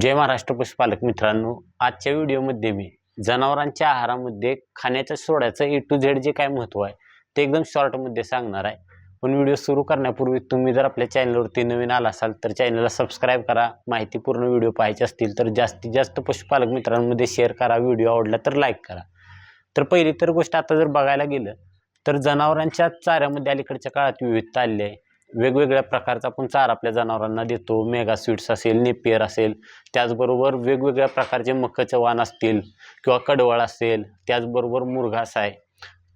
जय महाराष्ट्र पशुपालक मित्रांनो आजच्या व्हिडिओमध्ये मी जनावरांच्या आहारामध्ये खाण्याच्या सोड्याचं ए टू झेड जे काय महत्त्व आहे ते एकदम शॉर्टमध्ये सांगणार आहे. पण व्हिडिओ सुरू करण्यापूर्वी तुम्ही जर आपल्या चॅनलवरती नवीन आला असाल तर चॅनलला सबस्क्राईब करा. माहितीपूर्ण व्हिडिओ पाहायचे असतील तर जास्तीत जास्त पशुपालक मित्रांमध्ये शेअर करा. व्हिडिओ आवडला तर लाईक करा. तर पहिली तर गोष्ट आता जर बघायला गेलं तर जनावरांच्या चाऱ्यामध्ये अलीकडच्या काळात विविधता आली आहे. वेगवेगळ्या प्रकारचा आपण चारा आपल्या जनावरांना देतो. मेगा स्वीट्स असेल नेपियर असेल त्याचबरोबर वेगवेगळ्या प्रकारचे मक्काचे वाण असतील किंवा कडवळ असेल त्याचबरोबर मुरघास आहे.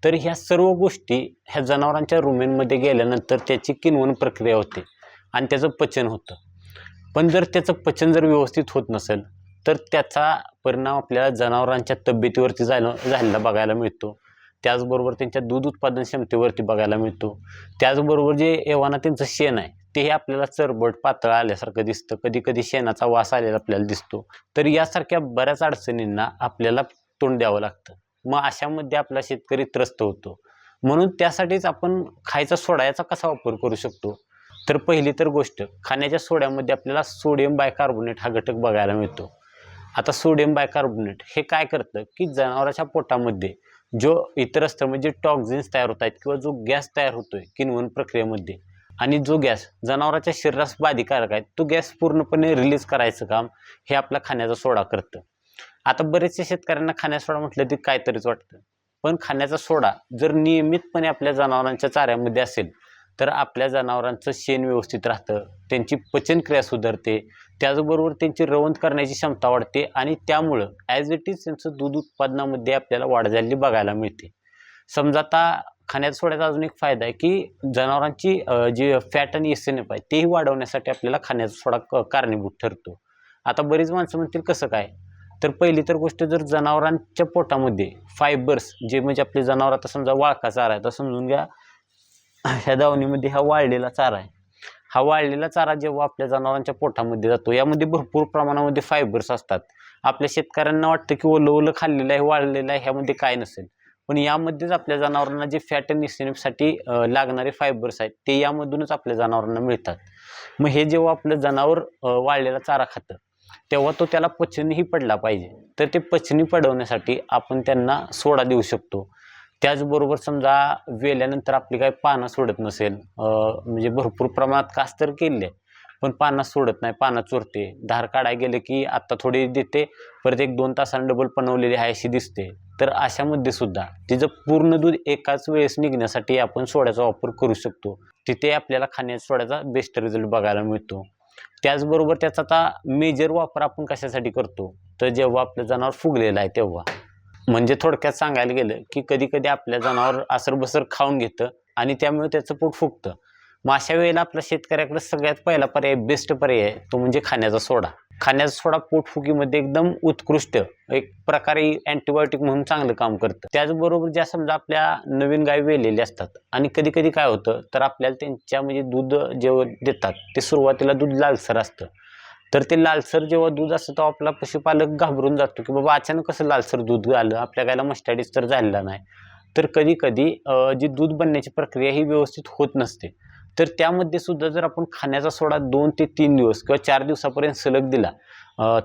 तर ह्या सर्व गोष्टी ह्या जनावरांच्या रुमेनमध्ये गेल्यानंतर त्याची किनवण प्रक्रिया होते आणि त्याचं पचन होतं. पण जर त्याचं पचन जर व्यवस्थित होत नसेल तर त्याचा परिणाम आपल्याला जनावरांच्या तब्येतीवरती झालं झालेला बघायला मिळतो. त्याचबरोबर त्यांच्या दूध उत्पादन क्षमतेवरती बघायला मिळतो. त्याचबरोबर जे एव्हाना त्यांचं शेण आहे तेही आपल्याला चरबट पातळ आल्यासारखं दिसतं. कधी कधी शेणाचा वास आलेला आपल्याला दिसतो. तर यासारख्या बऱ्याच अडचणींना आपल्याला तोंड द्यावं लागतं. मग अशामध्ये आपला शेतकरी त्रस्त होतो. म्हणून त्यासाठीच आपण खायचा सोडायचा कसा वापर करू शकतो? तर पहिली तर गोष्ट खाण्याच्या सोड्यामध्ये आपल्याला सोडियम बायकार्बोनेट हा घटक बघायला मिळतो. आता सोडियम बायकार्बोनेट हे काय करतं? की जनावराच्या पोटामध्ये जो इतर म्हणजे टॉक्झिन्स तयार होत आहेत किंवा जो गॅस तयार होतोय किनवण प्रक्रियेमध्ये. आणि जो गॅस जनावराच्या शरीरास बाधिकारक आहे तो गॅस पूर्णपणे रिलीज करायचं काम हे आपला खाण्याचा सोडा करतं. आता बरेचसे शेतकऱ्यांना खाण्याचा सोडा म्हटलं ते काहीतरीच वाटतं. पण खाण्याचा सोडा जर नियमितपणे आपल्या जनावरांच्या चाऱ्यामध्ये असेल तर आपल्या जनावरांचं शेण व्यवस्थित राहतं त्यांची पचनक्रिया सुधारते त्याचबरोबर त्यांची रवंत करण्याची क्षमता वाढते आणि त्यामुळं ॲज इट इज त्यांचं दूध उत्पादनामध्ये आपल्याला वाढ झालेली बघायला मिळते. समजा आता खाण्याचा सोड्याचा अजून एक फायदा आहे की जनावरांची जी फॅट आणि एस एन एफ आहे तेही वाढवण्यासाठी आपल्याला खाण्याचा सोडा क- कारणीभूत ठरतो. आता बरीच माणसं म्हणतील कसं काय? तर पहिली तर गोष्ट जर जनावरांच्या पोटामध्ये फायबर्स जे म्हणजे आपले जनावर आता समजा वाळका चारा आहे तर समजून घ्या ह्या दावणीमध्ये हा वाळलेला चारा आहे. हा वाळलेला चारा जेव्हा आपल्या जनावरांच्या पोटामध्ये जातो यामध्ये भरपूर प्रमाणामध्ये फायबर्स असतात. आपल्या शेतकऱ्यांना वाटतं की ओलं ओलं खाल्लेलं आहे वाळलेलं आहे ह्यामध्ये काय नसेल. पण यामध्येच आपल्या जनावरांना जे फॅट आणि लागणारे फायबर्स आहेत ते यामधूनच आपल्या जनावरांना मिळतात. मग हे जेव्हा आपलं जनावर वाळलेला चारा खातं तेव्हा तो त्याला पचनीही पडला पाहिजे. तर ते पचनी पडवण्यासाठी आपण त्यांना सोडा देऊ शकतो. त्याचबरोबर समजा वेल्यानंतर आपली काही पानं सोडत नसेल म्हणजे भरपूर प्रमाणात कास तर केले पण पानं सोडत नाही पानं चोरते. धार काढाय गेले की आत्ता थोडी देते परत एक दोन तासानं डबल बनवलेली आहे अशी दिसते. तर अशामध्ये सुद्धा तिचं पूर्ण दूध एकाच वेळेस निघण्यासाठी आपण सोड्याचा वापर करू शकतो. तिथे आपल्याला खाण्याच्या सोड्याचा बेस्ट रिझल्ट बघायला मिळतो. त्याचबरोबर त्याचा आता मेजर वापर आपण कशासाठी करतो? तर जेव्हा आपलं जनावर फुगलेलं आहे तेव्हा. म्हणजे थोडक्यात सांगायला गेलं की कधी कधी आपल्या जनावर असरबसर खाऊन घेतं आणि त्यामुळे त्याचं पोट फुगतं. मग अशा वेळेला आपल्या शेतकऱ्याकडे सगळ्यात पहिला पर्याय बेस्ट पर्याय तो म्हणजे खाण्याचा सोडा. खाण्याचा सोडा पोटफुगीमध्ये एकदम उत्कृष्ट एक प्रकारे अँटीबायोटिक म्हणून चांगलं काम करतं. त्याचबरोबर ज्या समजा आपल्या नवीन गाय वेलेल्या असतात आणि कधी कधी काय होतं तर आपल्याला त्यांच्या म्हणजे दूध जेव्हा देतात ते सुरुवातीला दूध लालसर असतं. तर ते लालसर जेव्हा दूध असतं तेव्हा आपला पशुपालक घाबरून जातो की बाबा अचानक कसं लालसर दूध आलं? आपल्या गायला मस्टॅडीज तर झालेला नाही. तर कधी कधी जी दूध बनण्याची प्रक्रिया ही व्यवस्थित होत नसते. तर त्यामध्ये सुद्धा जर आपण खाण्याचा सोडा दोन ते तीन दिवस किंवा चार दिवसापर्यंत सलग दिला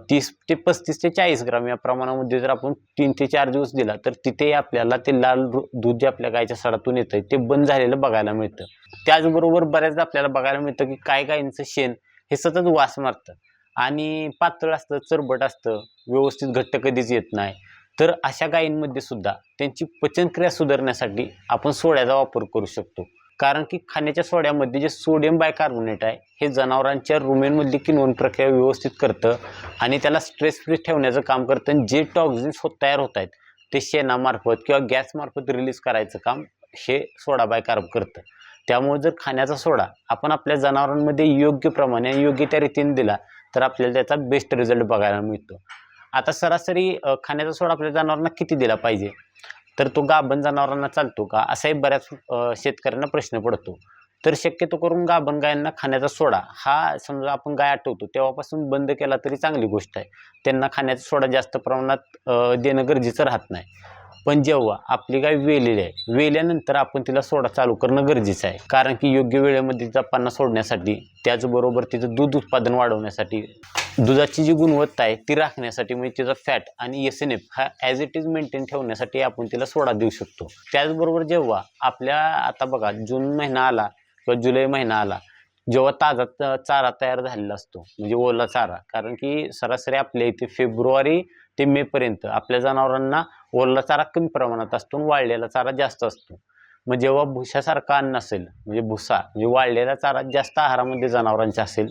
तीस ते पस्तीस ते चाळीस ग्राम या प्रमाणामध्ये जर आपण तीन ते चार दिवस दिला तर तिथे आपल्याला ते लाल दूध जे आपल्या गायच्या सडातून येतं ते बंद झालेलं बघायला मिळतं. त्याचबरोबर बऱ्याचदा आपल्याला बघायला मिळतं की काय गायींचं शेण हे सतत वास मारतं. आणि पातळ असतं चरबट असतं व्यवस्थित घट्ट कधीच येत नाही. तर अशा गायींमध्ये सुद्धा त्यांची पचनक्रिया सुधारण्यासाठी आपण सोड्याचा वापर करू शकतो. कारण की खाण्याच्या सोड्यामध्ये जे सोडियम बायकार्बोनेट आहे हे जनावरांच्या रुमेनमधली किनवण प्रक्रिया व्यवस्थित करतं आणि त्याला स्ट्रेस फ्री ठेवण्याचं काम करतं. आणि जे टॉक्झिन्स होत तयार होत आहेत ते शेणामार्फत किंवा गॅसमार्फत रिलीज करायचं काम हे सोडा बायकार्ब करतं. त्यामुळे जर खाण्याचा सोडा आपण आपल्या जनावरांमध्ये योग्य प्रमाणे योग्य त्या रीतीने दिला तर आपल्याला त्याचा बेस्ट रिझल्ट बघायला मिळतो. आता सरासरी खाण्याचा सोडा आपल्या जनावरांना किती दिला पाहिजे? तर तो गाभण जनावरांना चालतो का? असाही बऱ्याच शेतकऱ्यांना प्रश्न पडतो. तर शक्यतो करून गाभण गायांना खाण्याचा सोडा हा समजा आपण गाय आठवतो तेव्हापासून बंद केला तरी चांगली गोष्ट आहे. त्यांना खाण्याचा सोडा जास्त प्रमाणात देणं गरजेचं राहत नाही. पण जेव्हा आपली गाय वेलेली आहे वेल्यानंतर आपण तिला सोडा चालू करणं गरजेचं आहे. कारण की योग्य वेळेमध्ये तिचा पान्ना सोडण्यासाठी त्याचबरोबर तिचं दूध उत्पादन वाढवण्यासाठी दुधाची जी गुणवत्ता आहे ती राखण्यासाठी म्हणजे तिचा फॅट आणि एस एन एफ हा ॲज इट इज मेंटेन ठेवण्यासाठी आपण तिला सोडा देऊ शकतो. त्याचबरोबर जेव्हा आपल्या आता बघा जून महिना आला किंवा जुलै महिना आला जेव्हा ताजा चारा तयार झालेला असतो म्हणजे ओला चारा. कारण की सरासरी आपल्या इथे फेब्रुवारी ते मेपर्यंत आपल्या जनावरांना ओला चारा कमी प्रमाणात असतो आणि वाळलेला चारा जास्त असतो. मग जेव्हा भुशासारखा अन्न असेल म्हणजे भुसा म्हणजे वाळलेला चारा जास्त आहारामध्ये जनावरांचा असेल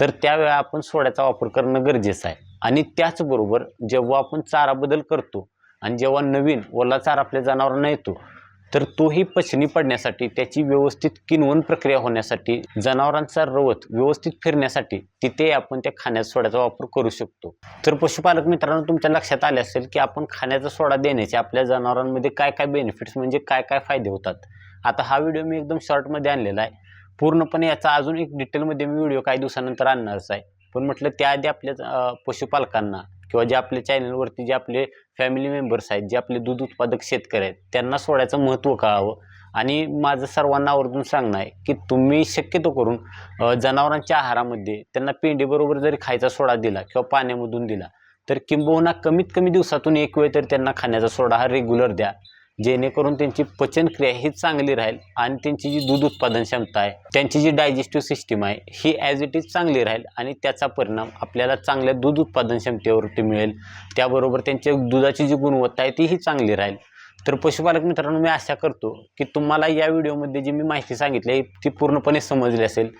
तर त्यावेळा आपण सोड्याचा वापर करणं गरजेचं आहे. आणि त्याचबरोबर जेव्हा आपण चारा बदल करतो आणि जेव्हा नवीन ओला चारा आपल्या जनावरांना येतो तर तोही पचनी पडण्यासाठी त्याची व्यवस्थित किनवण प्रक्रिया होण्यासाठी जनावरांचा रवत व्यवस्थित फिरण्यासाठी तिथे आपण त्या खाण्याच्या सोड्याचा वापर करू शकतो. तर पशुपालक मित्रांनो तुमच्या लक्षात आले असेल की आपण खाण्याचा सोडा देण्याचे आपल्या जनावरांमध्ये काय काय बेनिफिट्स म्हणजे काय काय फायदे होतात? आता हा व्हिडिओ मी एकदम शॉर्टमध्ये आणलेला आहे. पूर्णपणे याचा अजून एक डिटेलमध्ये मी व्हिडिओ काही दिवसानंतर आणणारच आहे. पण म्हटलं त्याआधी आपल्या पशुपालकांना किंवा जे आपल्या चॅनलवरती जे आपले फॅमिली मेंबर्स आहेत जे आपले दूध उत्पादक शेतकरी आहेत त्यांना सोड्याचं महत्त्व कळावं. आणि माझं सर्वांना आवर्जून सांगणं आहे की तुम्ही शक्यतो करून जनावरांच्या आहारामध्ये त्यांना पेंडीबरोबर जरी खायचा सोडा दिला किंवा पाण्यामधून दिला तर किंबहुना कमीत कमी दिवसातून एक वेळ तरी त्यांना खाण्याचा सोडा हा रेग्युलर द्या. जेणेकरून त्यांची पचनक्रिया ही चांगली राहील आणि त्यांची जी दूध उत्पादन क्षमता आहे त्यांची जी डायजेस्टिव्ह सिस्टीम आहे ही ॲज इट इज चांगली राहील आणि त्याचा परिणाम आपल्याला चांगल्या दूध उत्पादन क्षमतेवरती मिळेल. त्याबरोबर त्यांच्या दुधाची जी गुणवत्ता आहे तीही चांगली राहील. तर पशुपालक मित्रांनो मी आशा करतो की तुम्हाला या व्हिडिओमध्ये जी मी माहिती सांगितली आहे ती पूर्णपणे समजली असेल.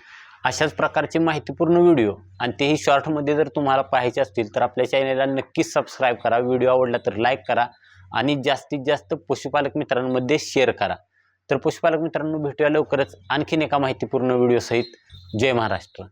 अशाच प्रकारचे माहितीपूर्ण व्हिडिओ आणि तेही शॉर्टमध्ये जर तुम्हाला पाहायचे असतील तर आपल्या चॅनलला नक्कीच सबस्क्राईब करा. व्हिडिओ आवडला तर लाईक करा. आणि जास्तीत जास्त पशुपालक मित्रांमध्ये शेअर करा. तर पशुपालक मित्रांनो भेटूया लवकरच आणखीन एका माहितीपूर्ण व्हिडिओसहित जय महाराष्ट्र.